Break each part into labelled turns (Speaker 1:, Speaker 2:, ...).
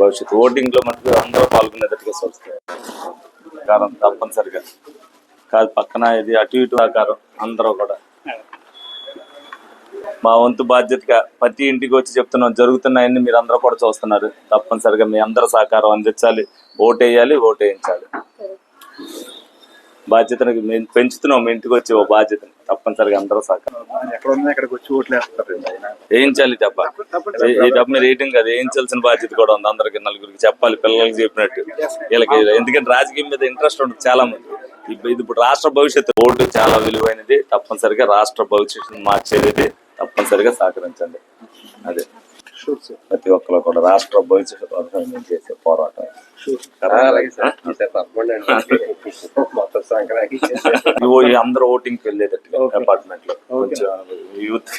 Speaker 1: భవిష్యత్తు. ఓటింగ్లో మటుకు అందరూ పాల్గొనేటట్టుగా చూస్తారు. కారం తప్పనిసరిగా. కాదు పక్కన ఇది అటు ఇటు ఆకారం అందరూ కూడా. మా వంతు బాధ్యతగా ప్రతి ఇంటికి వచ్చి చెప్తున్నాం జరుగుతున్నాయని మీరు అందరూ కూడా చూస్తున్నారు. తప్పనిసరిగా మీ అందరూ సహకారం అందించాలి. ఓటేయాలి ఓటేయించాలి. బాధ్యతను మేము పెంచుతున్నాం మీ ఇంటికి వచ్చి ఓ బాధ్యతని. తప్పనిసరిగా అందరూ సహకారం
Speaker 2: ఎక్కడ ఉన్నా ఇక్కడికి వచ్చి ఓట్లు వేస్తారు ఆయన.
Speaker 1: వేయించాలి తప్ప ఈ- డబ్బు మీరు వేయటం కాదు వేయించాల్సిన బాధ్యత కూడా ఉంది అందరికి నలుగురికి చెప్పాలి పిల్లలకి చెప్పినట్టు. వీళ్ళకి ఎందుకంటే రాజకీయం మీద ఇంట్రెస్ట్ ఉంటుంది చాలా మంది ఇప్పుడు ఇది ఇప్పుడు రాష్ట్ర భవిష్యత్తు. ఓటు చాలా విలువైనది. తప్పనిసరిగా రాష్ట్ర భవిష్యత్తును మార్చేది. తప్పనిసరిగా సహకరించండి. అదే. ప్రతి ఒక్కరు కూడా రాష్ట్ర భవిష్యత్తు కోసం మేము చేసే పోరాటం. అందరూ ఓటింగ్కి వెళ్ళేటట్టు అపార్ట్మెంట్లో. కొంచెం యూత్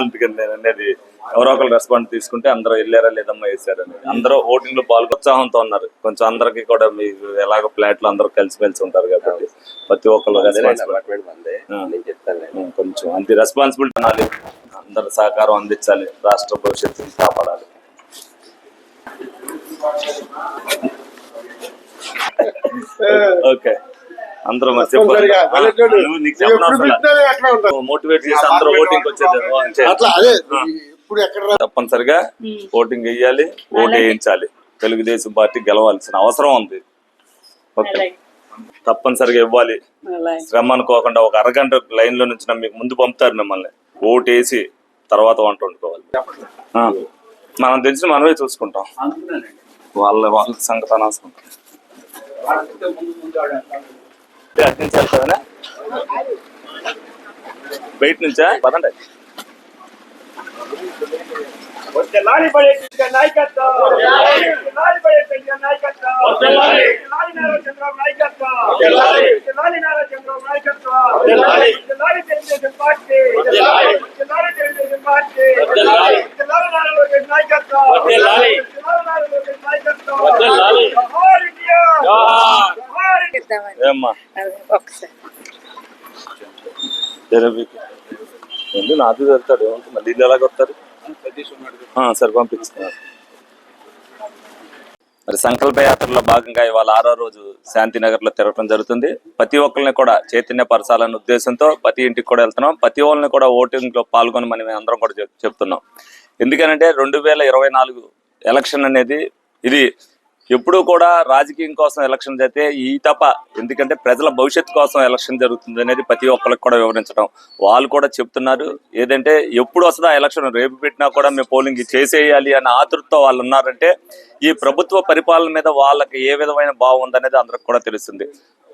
Speaker 1: అందుకని నేను అనేది ఎవరో ఒకరు రెస్పాన్స్ తీసుకుంటే అందరూ వెళ్ళారా లేదమ్మా వేసారని అందరూ ఓటింగ్లో పాల్గొ ఉత్సాహంతో ఉన్నారు. కొంచెం అందరికి కూడా మీకు ఎలాగో ఫ్లాట్లో అందరూ కలిసి మెలిసి ఉంటారు కాబట్టి ప్రతి ఒక్కరు కొంచెం అంత రెస్పాన్సిబిలిటీ అనాలి అందరు సహకారం అందించాలి. రాష్ట్ర భవిష్యత్తుని కాపాడాలి. ఓకే అందరూ. మోటివేట్ చేసి అందరూ ఓటింగ్ వచ్చేది తప్పనిసరిగా ఓటింగ్ వేయాలి ఓటు వేయించాలి. తెలుగుదేశం పార్టీ గెలవాల్సిన అవసరం ఉంది. ఓకే తప్పనిసరిగా ఇవ్వాలి. శ్రమ అనుకోకుండా ఒక అరగంట లైన్లో నుంచి మీకు ముందు పంపుతారు మిమ్మల్ని. ఓటు వేసి తర్వాత వంట వండుకోవాలి. ఆ. మనం తెలిసి మనమే చూసుకుంటాం. వాళ్ళ వాళ్ళ సంగతి అనవసరం? బయట నుంచా? పదండి.
Speaker 3: నాయకత్వం.
Speaker 1: ఏంటి నాది ఏమంటే మళ్ళీ వీళ్ళు ఎలాగ వస్తారు? సరే పంపిస్తున్నారు మరి సంకల్ప యాత్రలో భాగంగా ఇవాళ ఆరో రోజు శాంతినగర్లో తిరగడం జరుగుతుంది. ప్రతి ఒక్కరిని కూడా చైతన్య పరచాలనే ఉద్దేశంతో ప్రతి ఇంటికి కూడా వెళ్తున్నాం. ప్రతి ఒక్కరిని కూడా ఓటింగ్లో పాల్గొని మనం అందరం కూడా చెప్- చెప్తున్నాం. ఎందుకనంటే రెండు వేల ఇరవై నాలుగు ఎలక్షన్ అనేది ఇది ఎప్పుడూ కూడా రాజకీయం కోసం ఎలక్షన్ జరిగితే ఈ తప్ప ఎందుకంటే ప్రజల భవిష్యత్తు కోసం ఎలక్షన్ జరుగుతుంది అనేది ప్రతి ఒక్కరికి కూడా వివరించడం. వాళ్ళు కూడా చెప్తున్నారు ఏదంటే ఎప్పుడు వస్తుందా ఎలక్షన్ రేపు పెట్టినా కూడా మేము పోలింగ్ చేసేయాలి అనే ఆతృతతో వాళ్ళు ఉన్నారంటే ఈ ప్రభుత్వ పరిపాలన మీద వాళ్ళకి ఏ విధమైన భావం ఉందనేది అందరికి కూడా తెలుస్తుంది.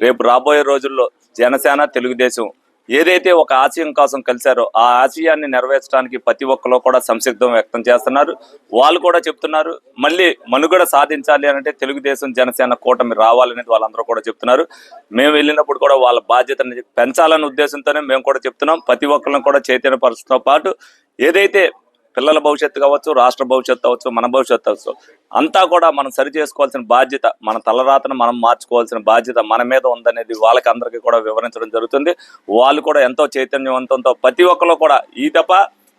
Speaker 1: రేపు రాబోయే రోజుల్లో జనసేన తెలుగుదేశం ఏదైతే ఒక ఆశయం కోసం కలిశారో ఆ ఆశయాన్ని నెరవేర్చడానికి ప్రతి ఒక్కరు కూడా సంసిద్ధం వ్యక్తం చేస్తున్నారు. వాళ్ళు కూడా చెప్తున్నారు మళ్ళీ మనుగడ సాధించాలి అంటే తెలుగుదేశం జనసేన కూటమి రావాలనేది వాళ్ళందరూ కూడా చెప్తున్నారు. మేము వెళ్ళినప్పుడు కూడా వాళ్ళ బాధ్యతని పెంచాలనే ఉద్దేశంతోనే మేము కూడా చెప్తున్నాం. ప్రతి ఒక్కరిని కూడా చైతన్యపరచడంతో పాటు ఏదైతే పిల్లల భవిష్యత్తు కావచ్చు రాష్ట్ర భవిష్యత్తు అవ్వచ్చు మన భవిష్యత్తు అవచ్చు అంతా కూడా మనం సరి చేసుకోవాల్సిన బాధ్యత మన తలరాతను మనం మార్చుకోవాల్సిన బాధ్యత మన మీద ఉందనేది వాళ్ళకి అందరికీ కూడా వివరించడం జరుగుతుంది. వాళ్ళు కూడా ఎంతో చైతన్యవంతంతో ప్రతి ఒక్కరు కూడా ఈ తప్ప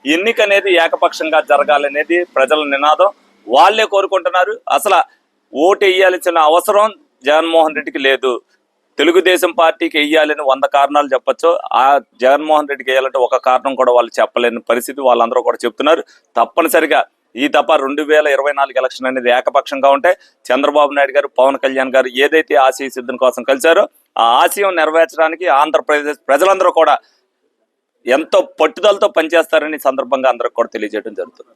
Speaker 1: ఎన్నిక అనేది ఏకపక్షంగా జరగాలనేది ప్రజల నినాదం. వాళ్ళే కోరుకుంటున్నారు. అసలు ఓటు వేయాల్సిన అవసరం జగన్మోహన్ రెడ్డికి లేదు. తెలుగుదేశం పార్టీకి వెయ్యాలని వంద కారణాలు చెప్పచ్చు. ఆ జగన్మోహన్ రెడ్డికి వేయాలంటే ఒక కారణం కూడా వాళ్ళు చెప్పలేని పరిస్థితి వాళ్ళందరూ కూడా చెప్తున్నారు. తప్పనిసరిగా ఈ తప్ప రెండు వేల ఇరవై నాలుగు ఎలక్షన్ అనేది ఏకపక్షంగా ఉంటే చంద్రబాబు నాయుడు గారు పవన్ కళ్యాణ్ గారు ఏదైతే ఆశయ సిద్ధం కోసం కలిశారో ఆ ఆశయం నెరవేర్చడానికి ఆంధ్రప్రదేశ్ ప్రజలందరూ కూడా ఎంతో పట్టుదలతో పనిచేస్తారని సందర్భంగా అందరికి కూడా తెలియజేయడం జరుగుతుంది.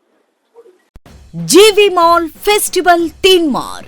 Speaker 4: జీవి మాల్ ఫెస్టివల్ తీన్ మార్